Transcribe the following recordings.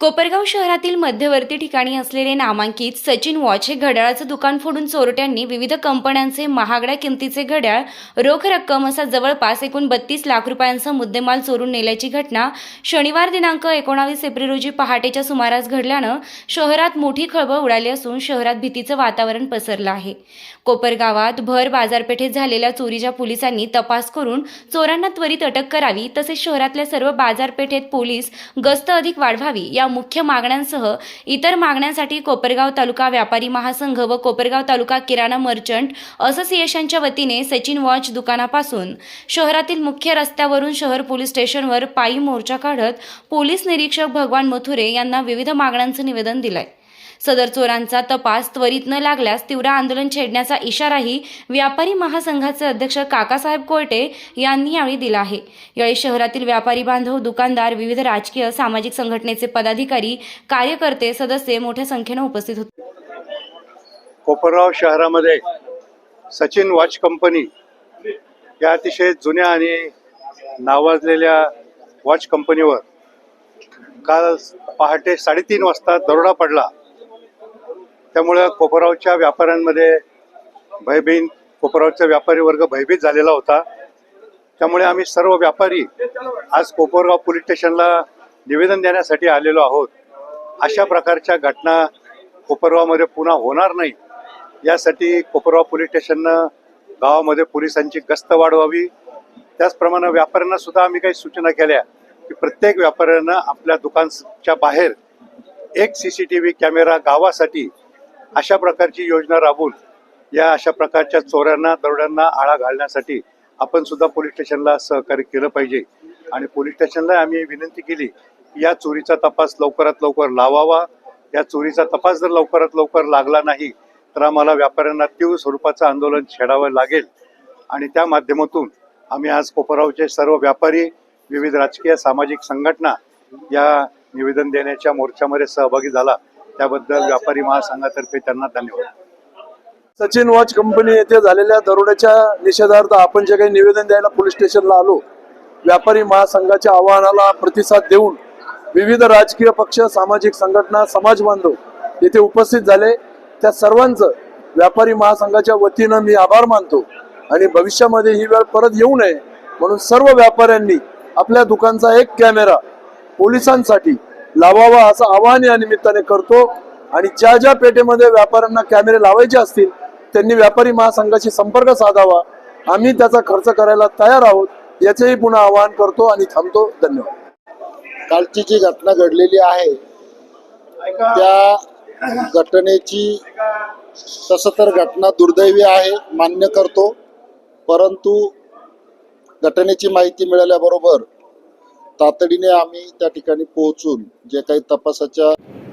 कोपरगाव शहरातील मध्यवर्ती ठिकाणी असलेले नामांकित सचिन वॉच हे घड्याळाचं दुकान फोडून चोरट्यांनी विविध कंपन्यांचे महागड्या किमतीचे घड्याळ रोख रक्कम असा जवळपास एकूण बत्तीस लाख रुपयांचा मुद्देमाल चोरून नेल्याची घटना शनिवार दिनांक एकोणावीस एप्रिल रोजी पहाटेच्या सुमारास घडल्यानं शहरात मोठी खळबळ उडाली असून शहरात भीतीचं वातावरण पसरलं आहे. कोपरगावात भर बाजारपेठेत झालेल्या चोरीच्या पोलिसांनी तपास करून चोरांना त्वरित अटक करावी तसेच शहरातल्या सर्व बाजारपेठेत पोलीस गस्त अधिक वाढवावी या मुख्य मागण्यांसह इतर मागण्यांसाठी कोपरगाव तालुका व्यापारी महासंघ व कोपरगाव तालुका किराणा मर्चंट असोसिएशनच्या वतीने सचिन वॉच दुकानापासून शहरातील मुख्य रस्त्यावरून शहर पोलीस स्टेशनवर पायी मोर्चा काढत पोलीस निरीक्षक भगवान मथुरे यांना विविध मागण्यांचं निवेदन दिलंय. सदर चोरांचा तपास त्वरित न लागल्यास तीव्र आंदोलन छेडण्याचा इशाराही व्यापारी महासंघाचे अध्यक्ष काकासाहेब कोर्टे यांनी यावेळी दिला आहे. यावेळी शहरातील व्यापारी बांधव दुकानदार विविध राजकीय सामाजिक संघटनेचे पदाधिकारी कार्यकर्ते सदस्य मोठ्या संख्येनं उपस्थित होते. कोपरगाव शहरामध्ये सचिन वॉच कंपनी या अतिशय जुन्या आणि नावाजलेल्या वॉच कंपनीवर काल पहाटे साडेतीन वाजता दरोडा पडला. त्यामुळं कोपरावच्या व्यापाऱ्यांमध्ये भयभीन कोपरावचा व्यापारी वर्ग भयभीत झालेला होता. त्यामुळे आम्ही सर्व व्यापारी आज कोपरगाव पोलीस स्टेशनला निवेदन देण्यासाठी आलेलो आहोत. अशा प्रकारच्या घटना कोपरगावमध्ये पुन्हा होणार नाही. यासाठी कोपरगाव पोलीस स्टेशननं गावामध्ये पोलिसांची गस्त वाढवावी. त्याचप्रमाणे व्यापाऱ्यांना सुद्धा आम्ही काही सूचना केल्या की प्रत्येक व्यापाऱ्यानं आपल्या दुकानच्या बाहेर एक C C T V camera गावासाठी अशा प्रकारची योजना राबवून या अशा प्रकारच्या चोऱ्यांना दरोड्यांना आळा घालण्यासाठी आपण सुद्धा पोलीस स्टेशनला सहकार्य केलं पाहिजे. आणि पोलीस स्टेशनला आम्ही विनंती केली या चोरीचा तपास लवकरात लवकर लावावा. या चोरीचा तपास जर लवकरात लवकर लागला नाही तर आम्हाला व्यापाऱ्यांना तीव्र स्वरूपाचं आंदोलन छेडावं लागेल. आणि त्या माध्यमातून आम्ही आज कोपरावचे सर्व व्यापारी विविध राजकीय सामाजिक संघटना या निवेदन देण्याच्या मोर्चामध्ये सहभागी झाला. त्याबद्दल व्यापारी महासंघातर्फे त्यांना धन्यवाद. सचिन वॉच कंपनी येथे झालेल्या दरोड्याच्या निषेधार्थ आपण जे काही निवेदन द्यायला पोलीस स्टेशनला आलो व्यापारी महासंघाच्या आवाहनाला प्रतिसाद देऊन विविध राजकीय पक्ष सामाजिक संघटना समाज बांधव येथे उपस्थित झाले. त्या सर्वांचं व्यापारी महासंघाच्या वतीनं मी आभार मानतो आणि भविष्यामध्ये ही वेळ परत येऊ नये म्हणून सर्व व्यापाऱ्यांनी आपल्या दुकानचा एक कॅमेरा पोलिसांसाठी लावावा असं आवाहन या निमित्ताने करतो. आणि ज्या ज्या पेठेमध्ये व्यापाऱ्यांना कॅमेरे लावायचे असतील त्यांनी व्यापारी महासंघाशी संपर्क साधावा. आम्ही त्याचा खर्च करायला तयार आहोत याचेही पुन्हा आवाहन करतो आणि थांबतो. धन्यवाद. कालची जी घटना घडलेली आहे त्या घटनेची तसं तर घटना दुर्दैवी आहे मान्य करतो. परंतु घटनेची माहिती मिळाल्याबरोबर तातडीने आम्ही त्या ठिकाणी पोहोचून जे काही तपासाच्या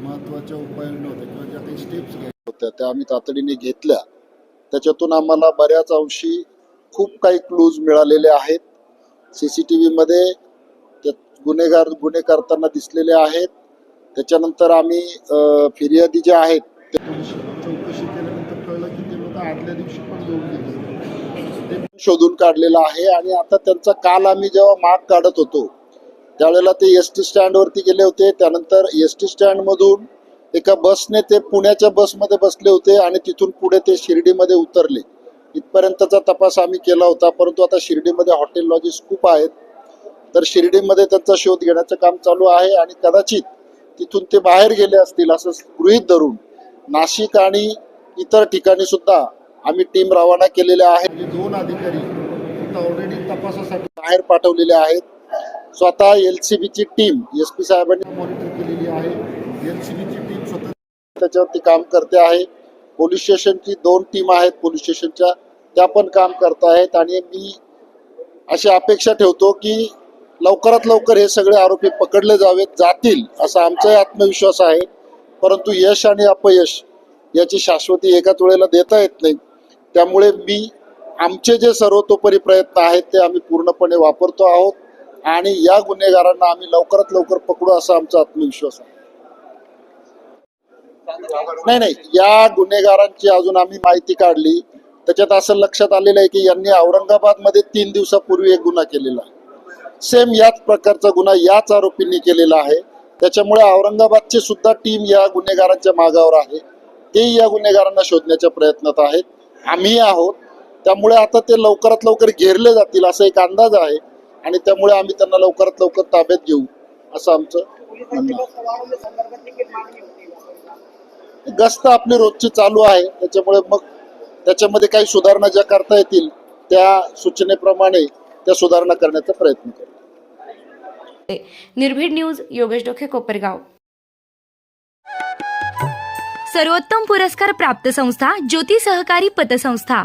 महत्त्वाच्या उपाययोजना होत्या किंवा ज्या काही स्टेप्स घ्यायच्या होत्या त्या आम्ही तातडीने घेतल्या. त्याच्यातून आम्हाला बऱ्याच अंशी खूप काही क्लूज मिळालेले आहेत. सी सी टी व्हीमध्ये ते गुन्हेगार गुन्हे करताना दिसलेले आहेत. त्याच्यानंतर आम्ही फिर्यादी जे आहेत चौकशी केल्यानंतर कळलं की ते लोक आदल्या दिवशी पण गेले. ते शोधून काढलेलं आहे आणि आता त्यांचा काल आम्ही जेव्हा माग काढत होतो त्यावेळेला ते एस टी स्टँडवरती गेले होते त्यानंतर एस टी स्टँडमधून एका बसने ते पुण्याच्या बसमध्ये बसले होते आणि तिथून पुढे ते शिर्डीमध्ये उतरले. इथपर्यंतचा तपास आम्ही केला होता परंतु आता शिर्डीमध्ये हॉटेल लॉजेस खूप आहेत. तर शिर्डीमध्ये त्यांचा शोध घेण्याचं काम चालू आहे आणि कदाचित तिथून ते बाहेर गेले असतील असं गृहीत धरून नाशिक आणि इतर ठिकाणी सुद्धा आम्ही टीम रवाना केलेल्या आहेत दोन अधिकारी ऑलरेडी तपासासाठी बाहेर पाठवलेले आहेत. स्वतः एल सी बीची टीम एस पी साहेबांनी मॉनिटर केलेली आहे. एल सी बीची टीम स्वतः त्याच्यावरती काम करते आहे. पोलीस स्टेशनची दोन टीम आहेत पोलीस स्टेशनच्या त्या पण काम करत आहेत आणि मी अशी अपेक्षा ठेवतो की लवकरात लवकर हे सगळे आरोपी पकडले जावेत जातील असा आमचाही आत्मविश्वास आहे. परंतु यश आणि अपयश याची शाश्वती एकाच वेळेला देता येत नाही. त्यामुळे मी आमचे जे सर्वतोपरी प्रयत्न आहेत ते आम्ही पूर्णपणे वापरतो आहोत. आणि या गुन्हेगारांना आम्ही लवकरात लवकर पकडू असा आमचा आत्मविश्वास आहे. नाही नाही या गुन्हेगारांची अजून आम्ही माहिती काढली. त्याच्यात असं लक्षात आलेलं आहे की यांनी औरंगाबादमध्ये तीन दिवसापूर्वी एक गुन्हा केलेला आहे. सेम याच प्रकारचा गुन्हा याच आरोपींनी केलेला आहे. त्याच्यामुळे औरंगाबादची सुद्धा टीम या गुन्हेगारांच्या मागावर आहे. ते या गुन्हेगारांना शोधण्याच्या प्रयत्नात आहेत. आम्ही आहोत. त्यामुळे आता ते लवकरात लवकर घेरले जातील असा एक अंदाज आहे. आणि त्यामुळे आम्ही त्यांना लवकरात लवकर ताब्यात घेऊ असं आमचं म्हणणं गस्त आपली रोजची चालू आहे त्याच्यामुळे मग त्याच्यामध्ये काही सुधारणा ज्या करता येतील त्या सूचनेप्रमाणे त्या सुधारणा करण्याचा प्रयत्न करू. निर्भीड न्यूज योगेश डोके कोपरगाव. सर्वोत्तम पुरस्कार प्राप्त संस्था ज्योती सहकारी पतसंस्था.